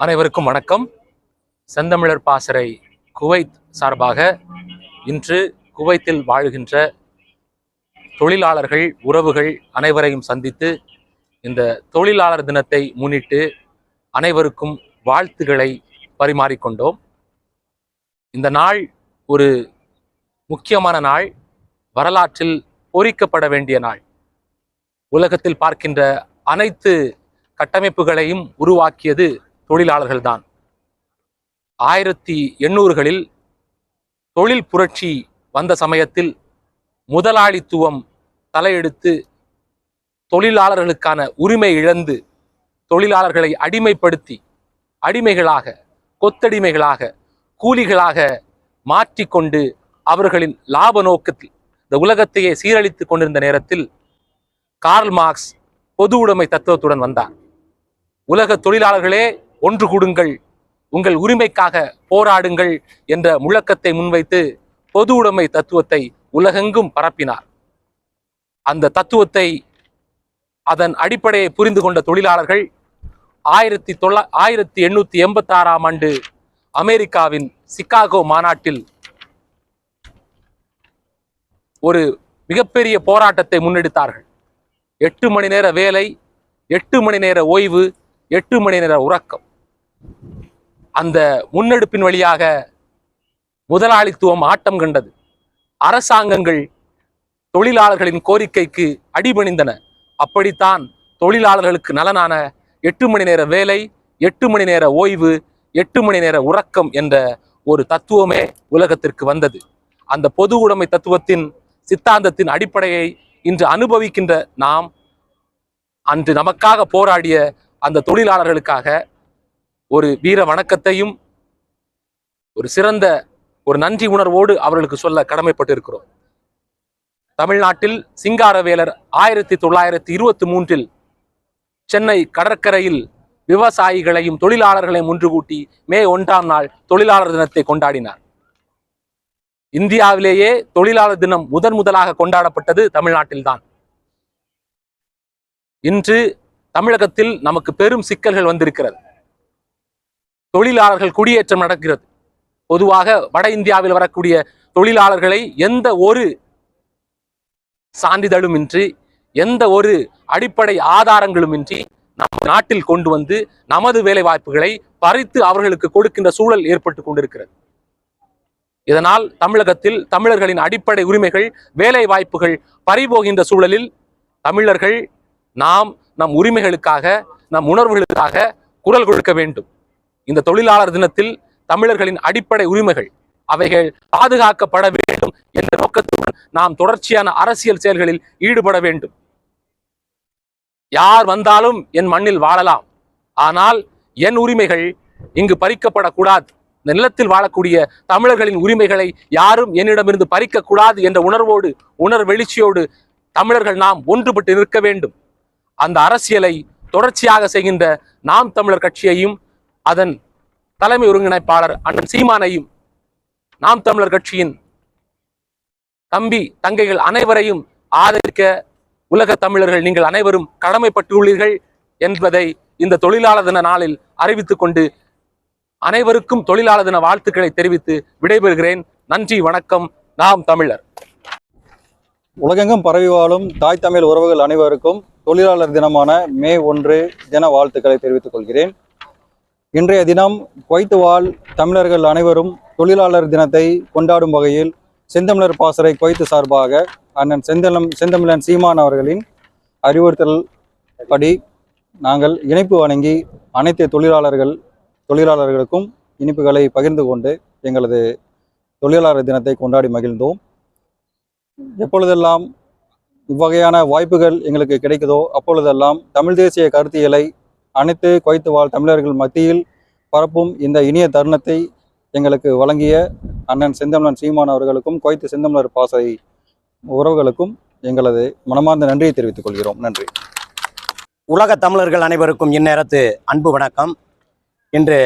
அனைவருக்கும் வணக்கம். செந்தமிழர் பாசறை குவைத் சார்பாக இன்று குவைத்தில் வாழ்கின்ற தொழிலாளர்கள் உறவுகள் அனைவரையும் சந்தித்து இந்த தொழிலாளர் தினத்தை முன்னிட்டு அனைவருக்கும் வாழ்த்துக்களை பரிமாறிக்கொண்டோம் இந்த நாள் ஒரு முக்கியமான நாள் வரலாற்றில் பொறிக்கப்பட வேண்டிய நாள். உலகத்தில் பார்க்கின்ற அனைத்து கட்டமைப்புகளையும் உருவாக்கியது தொழிலாளர்கள்தான். ஆயிரத்தி எண்ணூறுகளில் தொழில் புரட்சி வந்த சமயத்தில் முதலாளித்துவம் தலையெடுத்து தொழிலாளர்களுக்கான உரிமை இழந்து தொழிலாளர்களை அடிமைப்படுத்தி அடிமைகளாக கொத்தடிமைகளாக கூலிகளாக மாற்றிக்கொண்டு அவர்களின் லாப நோக்கத்தில் இந்த உலகத்தையே சீரழித்துக் கொண்டிருந்த நேரத்தில் கார்ல் மார்க்ஸ் பொது உடைமை தத்துவத்துடன் வந்தார். உலக தொழிலாளர்களே ஒன்று கூடுங்கள் உங்கள் உரிமைக்காக போராடுங்கள் என்ற முழக்கத்தை முன்வைத்து பொது உடைமை தத்துவத்தை உலகெங்கும் பரப்பினார். அந்த தத்துவத்தை அதன் அடிப்படையை புரிந்து கொண்ட தொழிலாளர்கள் ஆயிரத்தி தொள்ள ஆயிரத்தி எண்ணூற்றி எண்பத்தாறாம் ஆண்டு அமெரிக்காவின் சிகாகோ மாநாட்டில் ஒரு மிகப்பெரிய போராட்டத்தை முன்னெடுத்தார்கள். எட்டு மணி நேர வேலை எட்டு மணி நேர ஓய்வு எட்டு மணி நேர உறக்கம். அந்த முன்னெடுப்பின் வழியாக முதலாளித்துவம் ஆட்டம் கண்டது. அரசாங்கங்கள் தொழிலாளர்களின் கோரிக்கைக்கு அடிபணிந்தன. அப்படித்தான் தொழிலாளர்களுக்கு நலனான எட்டு மணி நேர வேலை எட்டு மணி நேர ஓய்வு எட்டு மணி நேர உறக்கம் என்ற ஒரு தத்துவமே உலகத்திற்கு வந்தது. அந்த பொது உடைமை தத்துவத்தின் சித்தாந்தத்தின் அடிப்படையை இன்று அனுபவிக்கின்ற நாம் அன்று நமக்காக போராடிய அந்த தொழிலாளர்களுக்காக ஒரு வீர வணக்கத்தையும் ஒரு சிறந்த ஒரு நன்றி உணர்வோடு அவர்களுக்கு சொல்ல கடமைப்பட்டிருக்கிறோம். தமிழ்நாட்டில் சிங்காரவேலர் ஆயிரத்தி தொள்ளாயிரத்தி இருபத்தி மூன்றில் சென்னை கடற்கரையில் விவசாயிகளையும் தொழிலாளர்களையும் ஒன்று கூட்டி மே ஒன்றாம் நாள் தொழிலாளர் தினத்தை கொண்டாடினார். இந்தியாவிலேயே தொழிலாளர் தினம் முதன் முதலாக கொண்டாடப்பட்டது தமிழ்நாட்டில்தான். இன்று தமிழகத்தில் நமக்கு பெரும் சிக்கல்கள் வந்திருக்கிறது. தொழிலாளர்கள் குடியேற்றம் நடக்கிறது. பொதுவாக வட இந்தியாவில் வரக்கூடிய தொழிலாளர்களை எந்த ஒரு சான்றிதழுமின்றி எந்த ஒரு அடிப்படை ஆதாரங்களுமின்றி நம் நாட்டில் கொண்டு வந்து நமது வேலை வாய்ப்புகளை பறித்து அவர்களுக்கு கொடுக்கின்ற சூழல் ஏற்பட்டு கொண்டிருக்கிறது. இதனால் தமிழகத்தில் தமிழர்களின் அடிப்படை உரிமைகள் வேலை வாய்ப்புகள் பறிபோகின்ற சூழலில் தமிழர்கள் நாம் நம் உரிமைகளுக்காக நம் உணர்வுகளுக்காக குரல் கொடுக்க வேண்டும். இந்த தொழிலாளர் தினத்தில் தமிழர்களின் அடிப்படை உரிமைகள் அவைகள் பாதுகாக்கப்பட வேண்டும் என்ற நோக்கத்துடன் நாம் தொடர்ச்சியான அரசியல் செயல்களில் ஈடுபட வேண்டும். யார் வந்தாலும் என் மண்ணில் வாழலாம். ஆனால் என் உரிமைகள் இங்கு பறிக்கப்படக்கூடாது. இந்த நிலத்தில் வாழக்கூடிய தமிழர்களின் உரிமைகளை யாரும் என்னிடமிருந்து பறிக்கக்கூடாது என்ற உணர்வோடு உணர்வெழுச்சியோடு தமிழர்கள் நாம் ஒன்றுபட்டு நிற்க வேண்டும். அந்த அரசியலை தொடர்ச்சியாக செய்கின்ற நாம் தமிழர் கட்சியையும் அதன் தலைமை ஒருங்கிணைப்பாளர் அண்ணன் சீமானையும் நாம் தமிழர் கட்சியின் தம்பி தங்கைகள் அனைவரையும் ஆதரிக்க உலக தமிழர்கள் நீங்கள் அனைவரும் கடமைப்பட்டுள்ளீர்கள் என்பதை இந்த தொழிலாளர் தின நாளில் அறிவித்துக் கொண்டு அனைவருக்கும் தொழிலாளர் தின வாழ்த்துக்களை தெரிவித்து விடைபெறுகிறேன். நன்றி வணக்கம். நாம் தமிழர். உலகெங்கும் பரவி வாழும் தாய் தமிழ் உறவுகள் அனைவருக்கும் தொழிலாளர் தினமான மே ஒன்று தின வாழ்த்துக்களை தெரிவித்துக் கொள்கிறேன். இன்றைய தினம் குவைத்து வாழ் தமிழர்கள் அனைவரும் தொழிலாளர் தினத்தை கொண்டாடும் வகையில் செந்தமிழர் பாசறை குவைத்து சார்பாக அண்ணன் செந்தலம் செந்தமிழன் சீமான் அவர்களின் அறிவுறுத்தல் படி நாங்கள் இணைப்பு வழங்கி அனைத்து தொழிலாளர்கள் தொழிலாளர்களுக்கும் இனிப்புகளை பகிர்ந்து கொண்டு எங்களது தொழிலாளர் தினத்தை கொண்டாடி மகிழ்ந்தோம். எப்பொழுதெல்லாம் இவ்வகையான வாய்ப்புகள் எங்களுக்கு கிடைக்குதோ அப்பொழுதெல்லாம் தமிழ் தேசிய கருத்தியலை அனைத்து குவைத்து வாழ் தமிழர்கள் மத்தியில் பரப்பும் இந்த இனிய தருணத்தை எங்களுக்கு வழங்கிய அண்ணன் செந்தமிழன் சீமான் அவர்களுக்கும் குவைத்து செந்தமிழர் பாசை உறவுகளுக்கும் எங்களது மனமார்ந்த நன்றியை தெரிவித்துக் கொள்கிறோம். நன்றி. உலக தமிழர்கள் அனைவருக்கும் இந்நேரத்து அன்பு வணக்கம். இன்று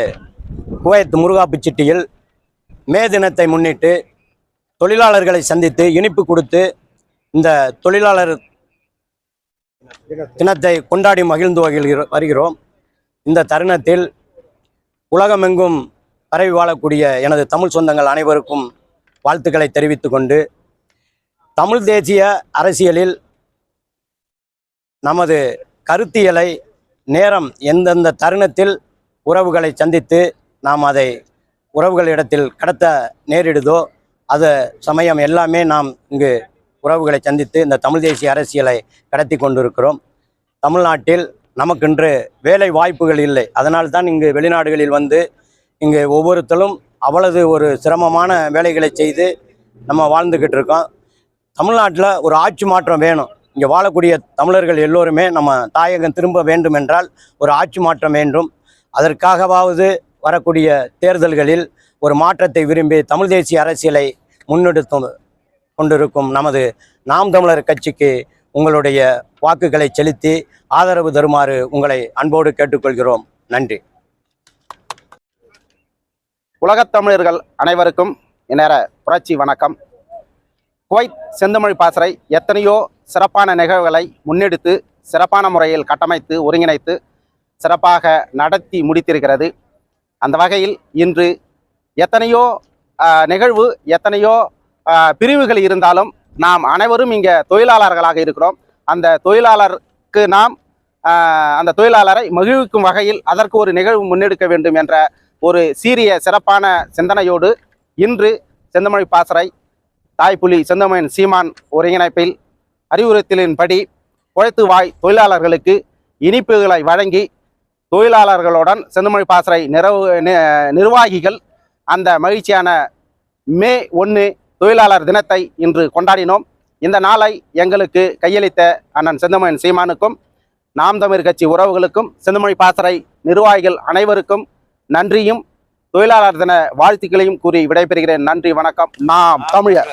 குவைத் முருகாப்பிச்சிட்டியில் மே தினத்தை முன்னிட்டு தொழிலாளர்களை சந்தித்து இனிப்பு கொடுத்து இந்த தொழிலாளர் தினத்தை கொண்டாடி மகிழ்ந்து வருகிறோம். இந்த தருணத்தில் உலகமெங்கும் பரவி வாழக்கூடிய எனது தமிழ் சொந்தங்கள் அனைவருக்கும் வாழ்த்துக்களை தெரிவித்து கொண்டு தமிழ் தேசிய அரசியலில் நமது கருத்தியலை நேரம் எந்தெந்த தருணத்தில் உறவுகளை சந்தித்து நாம் அதை உறவுகளிடத்தில் கடத்த நேரிடுதோ அது சமயம் எல்லாமே நாம் இங்கு உறவுகளை சந்தித்து இந்த தமிழ் தேசிய அரசியலை கடத்தி கொண்டிருக்கிறோம். தமிழ்நாட்டில் நமக்கென்று வேலை வாய்ப்புகள் இல்லை. அதனால் தான் இங்கு வெளிநாடுகளில் வந்து இங்கு ஒவ்வொருத்தரும் அவ்வளவு ஒரு சிரமமான வேலைகளை செய்து நம்ம வாழ்ந்துக்கிட்டு இருக்கோம். தமிழ்நாட்டில் ஒரு ஆட்சி மாற்றம் வேணும். இங்கே வாழக்கூடிய தமிழர்கள் எல்லோருமே நம்ம தாயகம் திரும்ப வேண்டும் என்றால் ஒரு ஆட்சி மாற்றம் வேண்டும். அதற்காகவாவது வரக்கூடிய தேர்தல்களில் ஒரு மாற்றத்தை விரும்பி தமிழ் தேசிய அரசியலை முன்னெடுத்து கொண்டிருக்கும் நமது நாம் தமிழர் கட்சிக்கு உங்களுடைய வாக்குகளை செலுத்தி ஆதரவு தருமாறு உங்களை அன்போடு கேட்டுக்கொள்கிறோம். நன்றி. உலகத் தமிழர்கள் அனைவருக்கும் இந்நேர புரட்சி வணக்கம். குவைத் செந்தமிழ் பாசறை எத்தனையோ சிறப்பான நிகழ்வுகளை முன்னெடுத்து சிறப்பான முறையில் கட்டமைத்து ஒருங்கிணைத்து சிறப்பாக நடத்தி முடித்திருக்கிறது. அந்த வகையில் இன்று எத்தனையோ நிகழ்வு எத்தனையோ பிரிவுகள் இருந்தாலும் நாம் அனைவரும் இங்கே தொழிலாளர்களாக இருக்கிறோம். அந்த தொழிலாளருக்கு நாம் அந்த தொழிலாளரை மகிழ்விக்கும் வகையில் அதற்கு ஒரு நிகழ்வு முன்னெடுக்க வேண்டும் என்ற ஒரு சீரிய சிறப்பான சிந்தனையோடு இன்று செந்தமொழி பாசறை தாய்ப்புலி செந்தமொழியின் சீமான் ஒருங்கிணைப்பில் அறிவுறுத்தலின்படி உழைத்து வாய் தொழிலாளர்களுக்கு இனிப்புகளை வழங்கி தொழிலாளர்களுடன் செந்தமொழி பாசறை நிறவு நிர்வாகிகள் அந்த மகிழ்ச்சியான மே ஒன்று தொழிலாளர் தினத்தை இன்று கொண்டாடினோம். இந்த நாளை எங்களுக்கு கையளித்த அண்ணன் செந்தமிழன் சீமானுக்கும் நாம் தமிழ் கட்சி உறவுகளுக்கும் செந்தமொழி பாசறை நிர்வாகிகள் அனைவருக்கும் நன்றியும் தொழிலாளர் தின வாழ்த்துக்களையும் கூறி விடைபெறுகிறேன். நன்றி வணக்கம். நாம் தமிழர்.